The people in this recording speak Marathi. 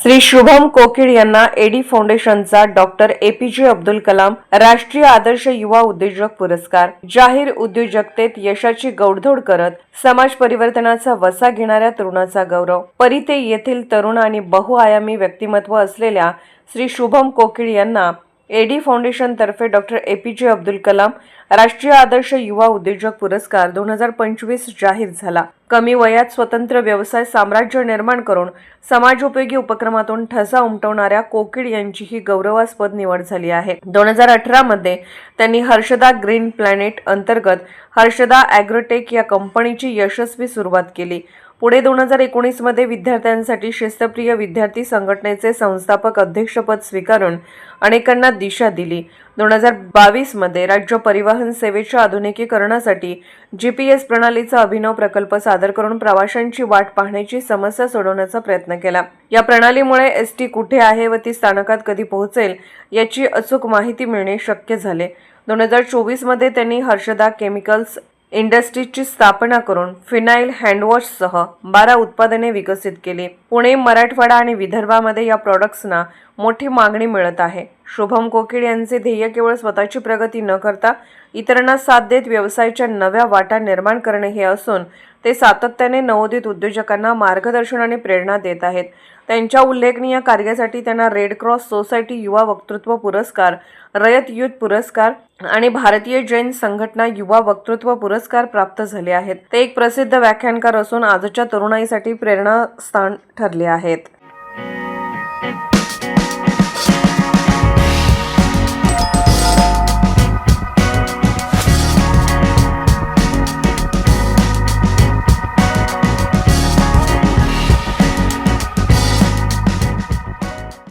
श्री शुभम कोकिळ यांना एडी फाउंडेशनचा डॉक्टर एपीजे अब्दुल कलाम राष्ट्रीय आदर्श युवा उद्योजक पुरस्कार जाहीर उद्योजकतेत यशाची गौडधोड करत समाज परिवर्तनाचा वसा घेणाऱ्या तरुणाचा गौरव. परिते येथील तरुण आणि बहुआयामी व्यक्तिमत्व असलेल्या श्री शुभम कोकिळ यांना AD फाउंडेशनतर्फे doctor A doctor J Abdul Kalam राष्ट्रीय आदर्श युवा उद्योजक पुरस्कार दोन हजार पंचवीस जाहीर झाला. कमी वयात स्वतंत्र व्यवसाय साम्राज्य निर्माण करून समाजोपयोगी उपक्रमातून ठसा उमटवणाऱ्या कोकिड यांची ही गौरवास्पद निवड झाली आहे. दोन हजार अठरामध्ये त्यांनी हर्षदा ग्रीन प्लॅनेट अंतर्गत हर्षदा अॅग्रोटेक या कंपनीची यशस्वी सुरुवात केली. पुढे दोन हजार एकोणीसमध्ये विद्यार्थ्यांसाठी शिस्तप्रिय विद्यार्थी संघटनेचे संस्थापक अध्यक्षपद स्वीकारून अनेकांना दिशा दिली. दोन हजार बावीसमध्ये राज्य परिवहन सेवेच्या आधुनिकीकरणासाठी जी पी एस प्रणालीचा अभिनव प्रकल्प सादर करून प्रवाशांची वाट पाहण्याची समस्या सोडवण्याचा प्रयत्न केला. या प्रणालीमुळे एस टी कुठे आहे व ती स्थानकात कधी पोहोचेल याची अचूक माहिती मिळणे शक्य झाले. दोन हजार चोवीसमध्ये त्यांनी हर्षदा केमिकल्स इंडस्ट्रीजची स्थापना करून फिनाईल हँडवॉशसह बारा उत्पादने विकसित केली. पुणे मराठवाडा आणि विदर्भामध्ये या प्रॉडक्ट्सना मोठी मागणी मिळत आहे. शुभम कोकिळ यांचे ध्येय केवळ स्वतःची प्रगती न करता इतरांना साथ देत व्यवसायाच्या नव्या वाटा निर्माण करणे हे असून ते सातत्याने नवोदित उद्योजकांना मार्गदर्शन आणि प्रेरणा देत आहेत. त्यांच्या उल्लेखनीय कार्यासाठी त्यांना रेड क्रॉस सोसायटी युवा वक्तृत्व पुरस्कार रयत युथ पुरस्कार आणि भारतीय जैन संघटना युवा वक्तृत्व पुरस्कार प्राप्त झाले आहेत. ते एक प्रसिद्ध व्याख्यानकार असून आजच्या तरुणाईसाठी प्रेरणास्थान ठरले आहेत.